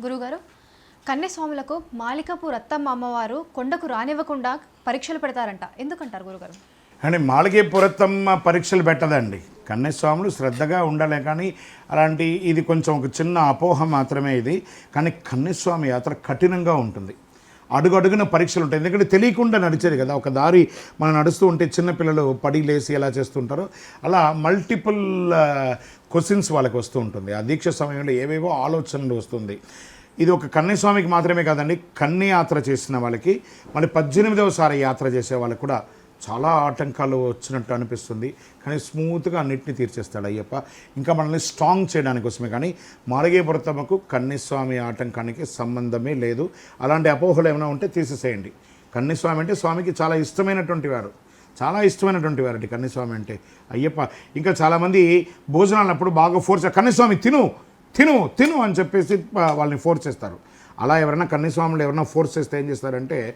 గురుగారు కన్యస్వాములకు మాలికపు రత్తమ్మ అమ్మవారు కొండకు రానివ్వకుండా పరీక్షలు పెడతారంట. ఎందుకంటారు గురుగారు? కానీ మాళగే పురత్తమ్మ పరీక్షలు పెట్టదండి. కన్యస్వాములు శ్రద్ధగా ఉండాలి కానీ అలాంటి ఇది కొంచెం ఒక చిన్న అపోహ మాత్రమే ఇది. కానీ కన్యస్వామి యాత్ర కఠినంగా ఉంటుంది. అడుగు అడుగున పరీక్షలు ఉంటాయి. ఎందుకంటే తెలియకుండా నడిచేది కదా. ఒక దారి మనం నడుస్తూ ఉంటే చిన్నపిల్లలు పడి లేసి ఎలా చేస్తుంటారో అలా మల్టిపుల్ క్వశ్చన్స్ వాళ్ళకి వస్తూ ఉంటుంది. ఆ దీక్ష సమయంలో ఏవేవో ఆలోచనలు వస్తుంది. ఇది ఒక కన్యస్వామికి మాత్రమే కాదండి కన్య యాత్ర చేసిన వాళ్ళకి మళ్ళీ పద్దెనిమిదవసారి యాత్ర చేసే వాళ్ళకి కూడా చాలా ఆటంకాలు వచ్చినట్టు అనిపిస్తుంది. కానీ స్మూత్గా అన్నిటిని తీర్చేస్తాడు అయ్యప్ప. ఇంకా మనల్ని స్ట్రాంగ్ చేయడానికి కోసమే కానీ మారగే వ్రతముకు కన్యస్వామి ఆటంకానికి సంబంధమే లేదు. అలాంటి అపోహలు ఏమైనా ఉంటే తీసేసేయండి. కన్నీస్వామి అంటే స్వామికి చాలా ఇష్టమైనటువంటి వారు. చాలా ఇష్టమైనటువంటి వారండి కన్నీస్వామి అంటే. అయ్యప్ప ఇంకా చాలామంది భోజనాలు అప్పుడు బాగా ఫోర్స్ కన్నీస్వామి తిను తిను తిను అని చెప్పేసి వాళ్ళని ఫోర్స్ చేస్తారు. అలా ఎవరైనా కన్నీస్వాములు ఎవరైనా ఫోర్స్ చేస్తే ఏం చేస్తారంటే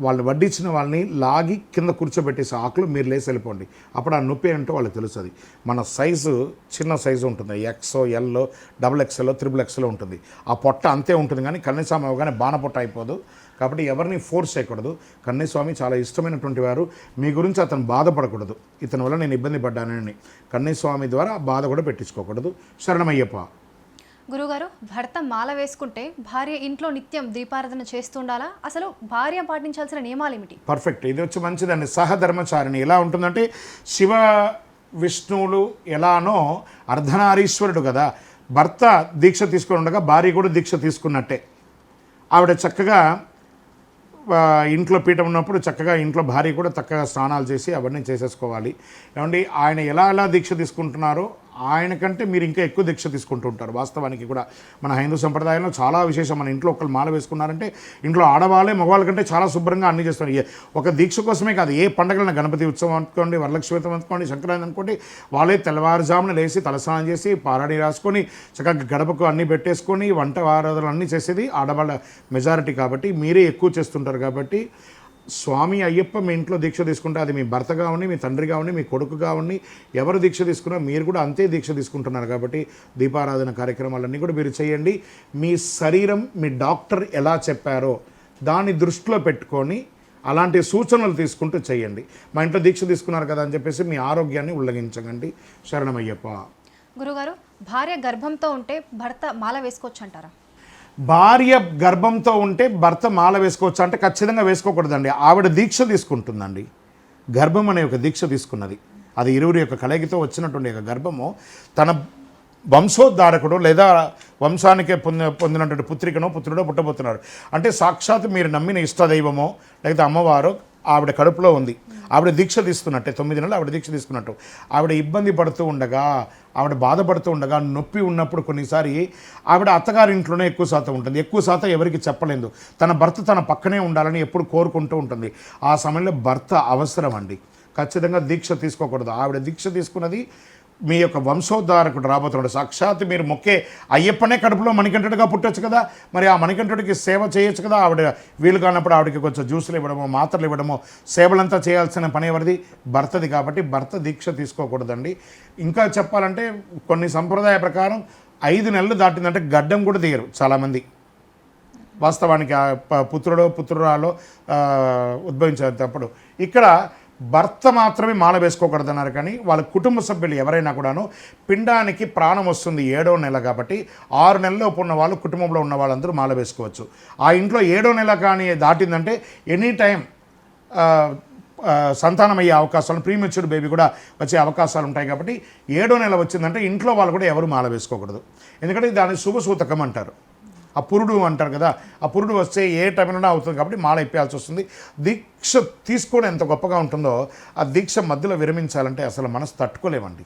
వాళ్ళు వడ్డించిన వాళ్ళని లాగి కింద కూర్చోబెట్టేసి ఆకులు మీరు లేసి వెళ్ళిపోండి. అప్పుడు ఆ నొప్పి ఏంటో వాళ్ళకి తెలుస్తుంది. మన సైజు చిన్న సైజు ఉంటుంది. X L double XL triple XL ఉంటుంది. ఆ పొట్ట అంతే ఉంటుంది కానీ కన్యస్వామి అవగానే బాణ పొట్ట అయిపోదు. కాబట్టి ఎవరిని ఫోర్స్ చేయకూడదు. కన్నీస్వామి చాలా ఇష్టమైనటువంటి వారు. మీ గురించి అతను బాధపడకూడదు. ఇతని వల్ల నేను ఇబ్బంది పడ్డానని. కన్నీస్వామి ద్వారా బాధ కూడా పెట్టించుకోకూడదు. శరణమయ్యప్ప. గురుగారు భర్త మాల వేసుకుంటే భార్య ఇంట్లో నిత్యం దీపారాధన చేస్తుండాలా? అసలు భార్య పాటించాల్సిన నియమాలు ఏమిటి పర్ఫెక్ట్. ఇది వచ్చి మంచిదండి. సహధర్మచారిణి ఎలా ఉంటుందంటే శివ విష్ణువులు ఎలానో అర్ధనారీశ్వరుడు కదా భర్త దీక్ష తీసుకుని ఉండగా భార్య కూడా దీక్ష తీసుకున్నట్టే. ఆవిడ చక్కగా ఇంట్లో పీఠం ఉన్నప్పుడు చక్కగా ఇంట్లో భార్య కూడా చక్కగా స్నానాలు చేసి అవన్నీ చేసేసుకోవాలి. ఏమండి ఆయన ఎలా ఎలా దీక్ష తీసుకుంటున్నారో ఆయన కంటే మీరు ఇంకా ఎక్కువ దీక్ష తీసుకుంటూ ఉంటారు. వాస్తవానికి కూడా మన హైందూ సంప్రదాయంలో చాలా విశేషం. మన ఇంట్లో ఒకళ్ళు మాల వేసుకున్నారంటే ఇంట్లో ఆడవాళ్ళే మగవాళ్ళ కంటే చాలా శుభ్రంగా అన్ని చేస్తారు. ఒక దీక్ష కోసమే కాదు ఏ పండగలైనా గణపతి ఉత్సవం అనుకోండి వరలక్ష్మి అనుకోండి సంక్రాంతి అనుకోండి వాళ్ళే తెల్లవారుజామున లేచి తలస్నానం చేసి పారాణి రాసుకొని చక్కగా గడపకు అన్నీ పెట్టేసుకొని వంట వారాధనలు అన్నీ చేసేది ఆడవాళ్ళ మెజారిటీ కాబట్టి మీరే ఎక్కువ చేస్తుంటారు కాబట్టి స్వామి అయ్యప్ప మీ ఇంట్లో దీక్ష తీసుకుంటే అది మీ భర్త కావండి మీ తండ్రి కావండి మీ కొడుకు కావండి ఎవరు దీక్ష తీసుకున్నా మీరు కూడా అంతే దీక్ష తీసుకుంటున్నారు కాబట్టి దీపారాధన కార్యక్రమాలన్నీ కూడా మీరు చేయండి. మీ శరీరం మీ డాక్టర్ ఎలా చెప్పారో దాన్ని దృష్టిలో పెట్టుకొని అలాంటి సూచనలు తీసుకుంటూ చేయండి. మా ఇంట్లో దీక్ష తీసుకున్నారు కదా అని చెప్పేసి మీ ఆరోగ్యాన్ని ఉల్లగించకండి శరణమయ్యప్ప. గురుగారు భార్య గర్భంతో ఉంటే భర్త మాల వేసుకోవచ్చు అంటారా భార్య గర్భంతో ఉంటే భర్త మాల వేసుకోవచ్చు అంటే ఖచ్చితంగా వేసుకోకూడదండి. ఆవిడ దీక్ష తీసుకుంటుందండి. గర్భం అనే ఒక దీక్ష తీసుకున్నది. అది ఇరువురి యొక్క కలయికతో వచ్చినటువంటి ఒక గర్భము. తన వంశోద్ధారకుడు లేదా వంశానికే పొంది పొందినటువంటి పుత్రికనో పుత్రుడో పుట్టబోతున్నారు. అంటే సాక్షాత్ మీరు నమ్మిన ఇష్టదైవమో లేకపోతే అమ్మవారు ఆవిడ కడుపులో ఉంది. ఆవిడ దీక్ష తీసుకున్నట్టే తొమ్మిది నెలలు ఆవిడ దీక్ష తీసుకున్నట్టు. ఆవిడ ఇబ్బంది పడుతూ ఉండగా ఆవిడ బాధపడుతూ ఉండగా నొప్పి ఉన్నప్పుడు కొన్నిసారి ఆవిడ అత్తగారి ఇంట్లోనే ఎక్కువ శాతం ఉంటుంది. ఎక్కువ శాతం ఎవరికి చెప్పలేదు. తన భర్త తన పక్కనే ఉండాలని ఎప్పుడు కోరుకుంటూ ఉంటుంది. ఆ సమయంలో భర్త అవసరం అండి ఖచ్చితంగా దీక్ష తీసుకోకూడదు. ఆవిడ దీక్ష తీసుకున్నది మీ యొక్క వంశోద్ధారకుడు రాబోతున్నాడు. సాక్షాత్ మీరు మొక్కే అయ్యప్పనే కడుపులో మణికంఠుడిగా పుట్టొచ్చు కదా. మరి ఆ మణికంఠుడికి సేవ చేయొచ్చు కదా. ఆవిడ వీలు కానప్పుడు ఆవిడకి కొంచెం జ్యూసులు ఇవ్వడము మాత్రలు ఇవ్వడము సేవలంతా చేయాల్సిన పని ఎవరిది? భర్తది కాబట్టి భర్త దీక్ష తీసుకోకూడదండి. ఇంకా చెప్పాలంటే కొన్ని సంప్రదాయ ప్రకారం ఐదు నెలలు దాటిందంటే గడ్డం కూడా తీయరు చాలామంది. వాస్తవానికి ఆ ప- పుత్రుడో పుత్రురాలో ఉద్భవించేటప్పుడు. ఇక్కడ భర్త మాత్రమే మాల వేసుకోకూడదన్నారు. కానీ వాళ్ళ కుటుంబ సభ్యులు ఎవరైనా కూడాను పిండానికి ప్రాణం వస్తుంది ఏడో నెల కాబట్టి ఆరు నెలలోపు ఉన్న వాళ్ళు కుటుంబంలో ఉన్న వాళ్ళందరూ మాల వేసుకోవచ్చు. ఆ ఇంట్లో ఏడో నెల కానీ దాటిందంటే ఎనీ టైం సంతానం అయ్యే అవకాశాలు ప్రీమెచ్యూర్ బేబీ కూడా వచ్చే అవకాశాలు ఉంటాయి కాబట్టి ఏడో నెల వచ్చిందంటే ఇంట్లో వాళ్ళు కూడా ఎవరు మాల వేసుకోకూడదు. ఎందుకంటే దాన్ని శుభసూతకం అంటారు. ఆ పురుడు అంటారు కదా ఆ పురుడు వస్తే ఏ టైంలోనే అవుతుంది కాబట్టి మాల ఇప్పేయాల్సి వస్తుంది. దీక్ష తీసుకోవడం ఎంత గొప్పగా ఉంటుందో ఆ దీక్ష మధ్యలో విరమించాలంటే అసలు మనసు తట్టుకోలేమండి.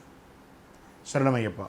శరణమయ్యప్ప.